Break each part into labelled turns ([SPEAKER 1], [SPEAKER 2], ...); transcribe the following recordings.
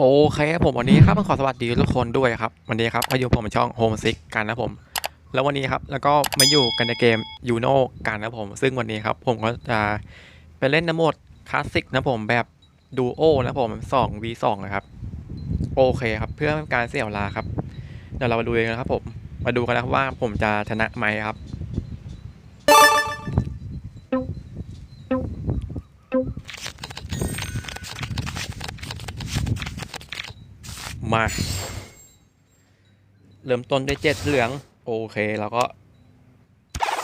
[SPEAKER 1] โอเคครับผมวันนี้ครับต้องขอสวัสดีทุกคนด้วยครับ วันนี้ครับมาอยู่ผมช่อง Home Sick กันนะผม แล้ววันนี้ครับแล้วก็มาอยู่กันในเกมยูโนกันนะผม ซึ่งวันนี้ครับผมก็จะไปเล่นในโหมดคลาสสิกนะผมแบบดูโอนะผม 2 v 2 นะครับ โอเคครับ เพื่อการเสียเวลาครับ เดี๋ยวเรามาดูกันนะครับผมมาดูกันนะว่าผมจะชนะไหมครับ มา เริ่มต้นด้วยเจ็ดเหลือง โอเคแล้วก็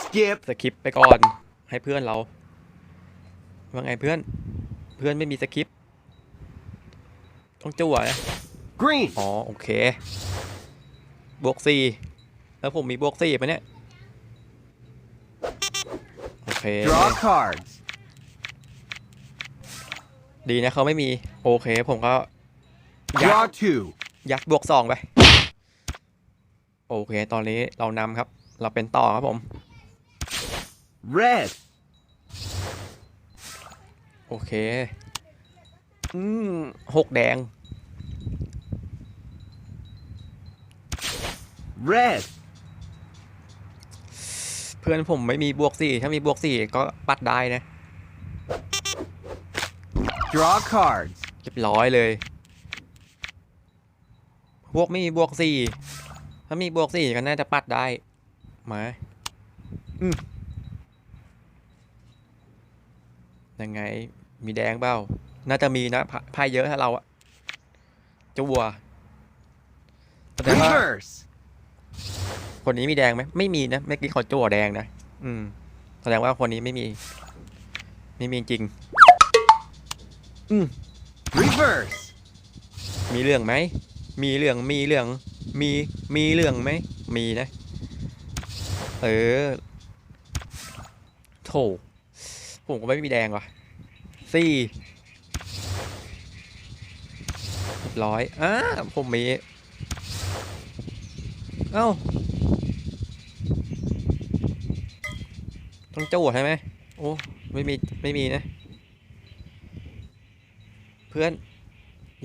[SPEAKER 2] Skip.
[SPEAKER 1] สคริปต์ไปก่อน ให้เพื่อนเรา ว่าไงเพื่อน เพื่อนไม่มีสคริปต์ต้องจั่วนะ
[SPEAKER 2] Green.
[SPEAKER 1] อ๋อ โอเค บวกสี่แล้วผมมีบวกสี่ปะเนี่ย โอเค
[SPEAKER 2] Draw cards.
[SPEAKER 1] ดีนะเขาไม่มี โอเค ผมก็ยัด
[SPEAKER 2] Draw two.
[SPEAKER 1] ยัดบวกสองไป โอเค ตอนนี้เรานำครับ เราเป็นต่อครับผม
[SPEAKER 2] Red.
[SPEAKER 1] โอเค อืมหกแดง
[SPEAKER 2] Red.
[SPEAKER 1] เพื่อนผมไม่มีบวกสี่ถ้ามีบวกสี่ก็ปัดได้นะ
[SPEAKER 2] Draw cards.
[SPEAKER 1] เรียบร้อยเลย พวกไม่มีบวกสี่ถ้ามีบวกสี่ก็น่าจะปัดได้มาอืมยังไง มีแดงเปล่า น่าจะมีนะไพ่ไพ่เยอะถ้าเราอะจะวัวแสดงว่า
[SPEAKER 2] Reverse.
[SPEAKER 1] คนนี้มีแดงไหมไม่มีนะเมื่อกี้เขาจั่วแดงนะอืมแสดงว่าคนนี้ไม่มี ไม่มีจริง อืม
[SPEAKER 2] Reverse.
[SPEAKER 1] มีเรื่องไหม มีเรื่องมีเรื่องมีมีเรื่องไหมมีนะ เออโถผมก็ไม่มีแดงว่ะสี่ร้อยอ่าผมมี เอ้า ต้องจูดใช่ไหมโอ้ ไม่มี ไม่มีนะ เพื่อน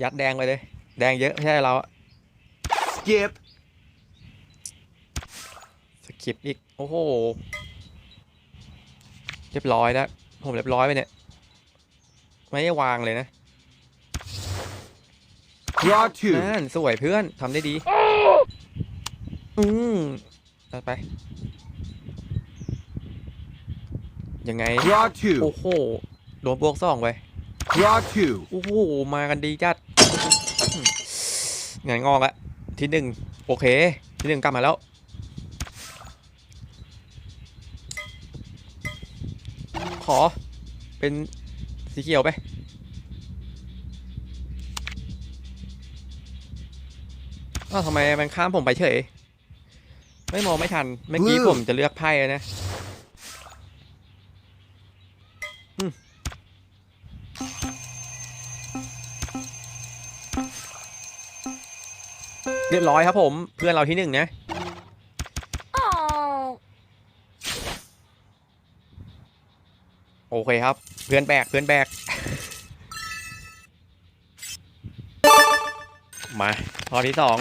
[SPEAKER 1] ยัดแดงไปเลย แดงเยอะ ไม่ใช่เราอะ
[SPEAKER 2] Skip.
[SPEAKER 1] สกิปอีก โอ้โห เรียบร้อยแล้ว ผมเรียบร้อยไปเนี่ย ไม่ได้วางเลยนะ
[SPEAKER 2] Draw two.
[SPEAKER 1] นั่นสวยเพื่อนทำได้ดี อืมตัดไป ยังไง
[SPEAKER 2] Draw two.
[SPEAKER 1] โอ้โห โดนบวกสองไป
[SPEAKER 2] Draw two.
[SPEAKER 1] โอ้โห มากันดีจัด งานงอกอะที่หนึ่งโอเค ที่หนึ่งกลับมาแล้ว ขอเป็นสีเขียวไปอ้าวทำไมมันข้ามผมไปเฉย ไม่มองไม่ทัน เมื่อกี้ผมจะเลือกไพ่แล้วนะ เรียบร้อยครับผม เพื่อนเราที่หนึ่งนะโอเคครับ เพื่อนแบกเพื่อนแบกมาข้อที่สอง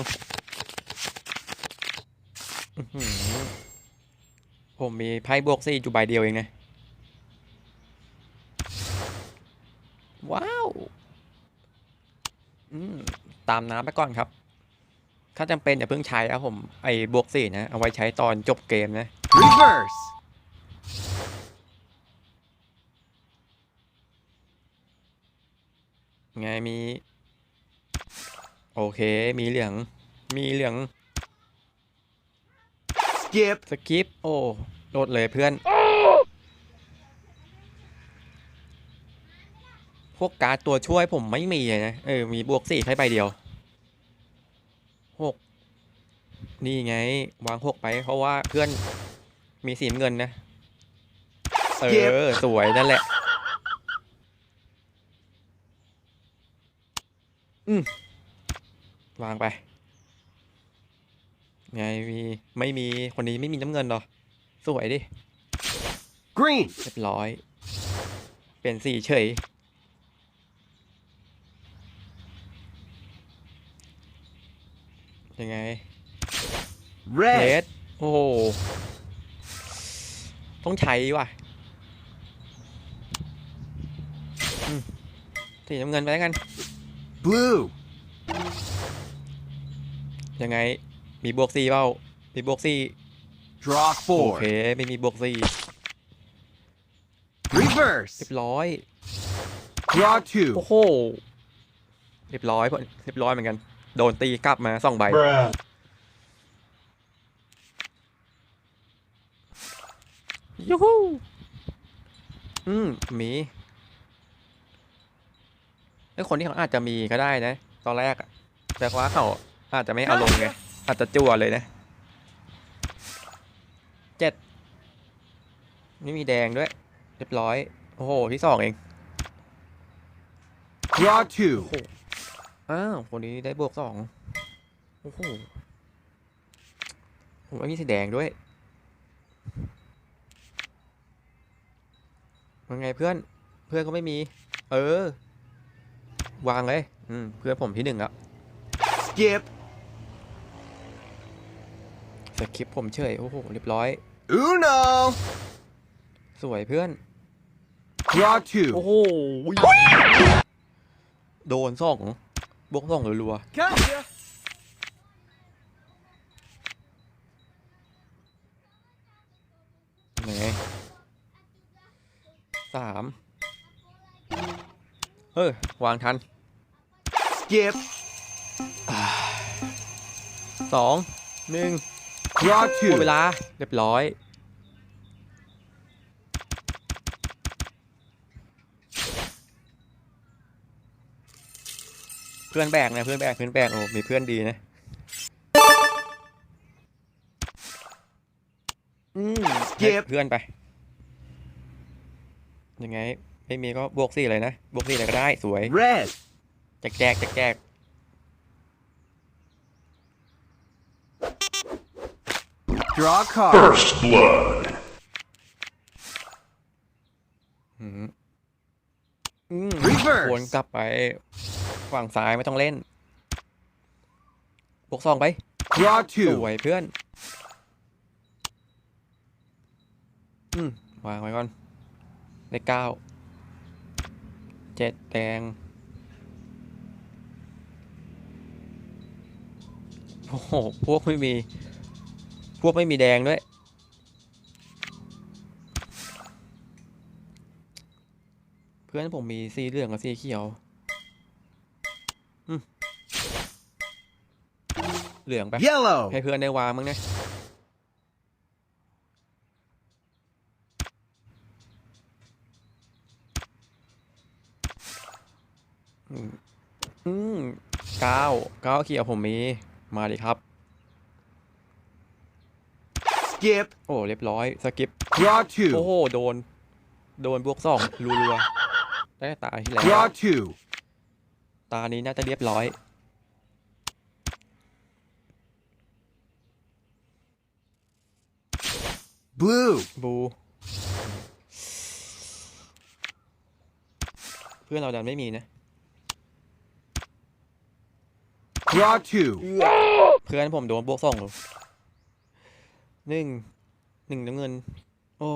[SPEAKER 1] ผมมีไพ่บวกสี่จุใบเดียวเองนะ ว้าว ตามน้ำไปก่อนครับ ถ้าจำเป็นอย่าเพิ่งใช้ครับผมไอ้บวกสี่นะ เอาไว้ใช้ตอนจบเกมนะ
[SPEAKER 2] Reverse.
[SPEAKER 1] ไงมี โอเคมีเหลือง มีเหลือง
[SPEAKER 2] Skip.
[SPEAKER 1] สกิปโอ้โดดเลยเพื่อน พวกการ์ดตัวช่วยผมไม่มีเลยนะ เออ มีบวกสี่แค่ใบเดียวหก นี่ไง วางหกไป เพราะว่าเพื่อนมีสีน้ำเงินนะ เอ
[SPEAKER 2] Skip
[SPEAKER 1] อสวยนั่นแหละ อืมวางไป ไงมีไม่มีคนนี้ไม่มีน้ำเงินหรอ สวยดิ
[SPEAKER 2] Green.
[SPEAKER 1] เรียบร้อย เป็นสีเฉยยังไง เล
[SPEAKER 2] Red.
[SPEAKER 1] ดโอ้โห ต้องใช้ว่ะอืมสีน้ำเงินไปแล้วกัน
[SPEAKER 2] Blue.
[SPEAKER 1] ยังไง มีบวกสี่เปล่า มีบวกสี่
[SPEAKER 2] Draw
[SPEAKER 1] โอ
[SPEAKER 2] four.
[SPEAKER 1] เค ไม่มีบวกสี่
[SPEAKER 2] Reverse.
[SPEAKER 1] เรียบร้อย
[SPEAKER 2] Draw
[SPEAKER 1] โอ้
[SPEAKER 2] two.
[SPEAKER 1] โห เรียบร้อยเพื่อนเรียบร้อยเหมือนกัน โดนตีกลับมาสองใบ ยูฮูอืมมีไอ้คนที่เขาอาจจะมีก็ได้นะ ตอนแรกอะแต่ว่าเขาอาจจะไม่เอาลงไงอาจจะจั่วเลยนะเจ็ดไม่มีแดงด้วย เรียบร้อย โอ้โห ที่สองเอง
[SPEAKER 2] Draw two.
[SPEAKER 1] อ้าวคนนี้ได้บวกสองโอ้โหผมไม่มีสีแดงด้วย ยังไงเพื่อน เพื่อนก็ไม่มี เออ วางเลยอืมเพื่อนผมที่หนึ่งอะ
[SPEAKER 2] Skip.
[SPEAKER 1] สคริปต์ผมเฉย โอ้โห เรียบร้อย
[SPEAKER 2] Uno.
[SPEAKER 1] สวยเพื่อน
[SPEAKER 2] Draw two.
[SPEAKER 1] โอ้โห โดนสองบวกสองรัว
[SPEAKER 2] Gotcha.
[SPEAKER 1] ๆไหนสามเออวางทัน
[SPEAKER 2] Skip.
[SPEAKER 1] สองหนึ่ง
[SPEAKER 2] Draw
[SPEAKER 1] หม
[SPEAKER 2] two.
[SPEAKER 1] ดเวลา เรียบร้อย เพื่อนแบกนะเพื่อนแบกเพื่อนแบกโอ้มีเพื่อนดีนะอืม
[SPEAKER 2] เก็บ
[SPEAKER 1] ให้เพื่อนไป ยังไง ไม่มีก็บวกสี่เลยนะ บวกสี่เลยก็ได้สวย
[SPEAKER 2] Red.
[SPEAKER 1] แจกแจกแจกแจก
[SPEAKER 2] Draw card.
[SPEAKER 3] First blood.
[SPEAKER 1] อืมอืม
[SPEAKER 2] Reverse
[SPEAKER 1] วนกลับไปฝั่งซ้ายไม่ต้องเล่น บวกสองไป
[SPEAKER 2] Draw
[SPEAKER 1] ส
[SPEAKER 2] two.
[SPEAKER 1] วยเพื่อน อืมวางไว้ก่อน เลขเก้าเจ็ดแดงโอ้โห พวกไม่มี พวกไม่มีแดงด้วย เพื่อนผมมีสีเหลืองกับสีเขียวอืมเหลืองไป
[SPEAKER 2] Yellow.
[SPEAKER 1] ให้เพื่อนได้วางมั้งนะ อืมเก้าเก้าเขียวผมมี มาดิครับ
[SPEAKER 2] Skip.
[SPEAKER 1] โอ้ เรียบร้อย สกิป
[SPEAKER 2] Draw
[SPEAKER 1] โอ้
[SPEAKER 2] two.
[SPEAKER 1] โห โดน โดนบวกสองรัวๆได้ตาที่แล้ว
[SPEAKER 2] Draw two.
[SPEAKER 1] ตานี้น่าจะเรียบร้อย
[SPEAKER 2] Blue.
[SPEAKER 1] บู เพื่อนเราดันไม่มีนะ
[SPEAKER 2] Draw two.
[SPEAKER 1] เพื่อนผมโดนบวกสองหหนึ่งหนึ่งน้ำเงิน โอ้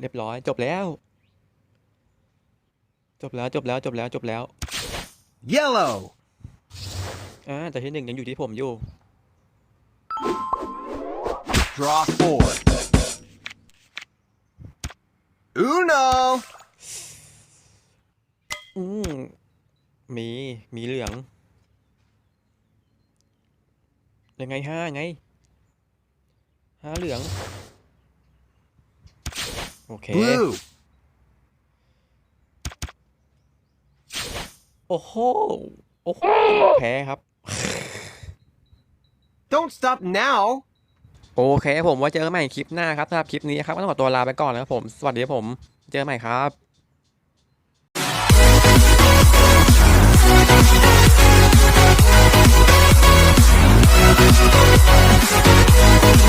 [SPEAKER 1] เรียบร้อย จบแล้ว จบแล้วจบแล้วจบแล้วจบแล้ว
[SPEAKER 2] Yellow.
[SPEAKER 1] อ่าแต่ที่หนึ่งยังอยู่ที่ผมอยู่
[SPEAKER 2] Draw four. Uno.
[SPEAKER 1] อืมมี มีเหลือง ยังไงห้าไงห้าเหลือง โอเค
[SPEAKER 2] Blue.
[SPEAKER 1] โอ้โห โอ้โห แพ้ครับ
[SPEAKER 2] Don't stop now.
[SPEAKER 1] โอเคผมไว่าเจอกันใหม่คลิปหน้าครับสำหรับคลิปนี้ครับก็ต้องขอตัวลาไปก่อนนะครับผม สวัสดีครับผม เจอกันใหม่ครับ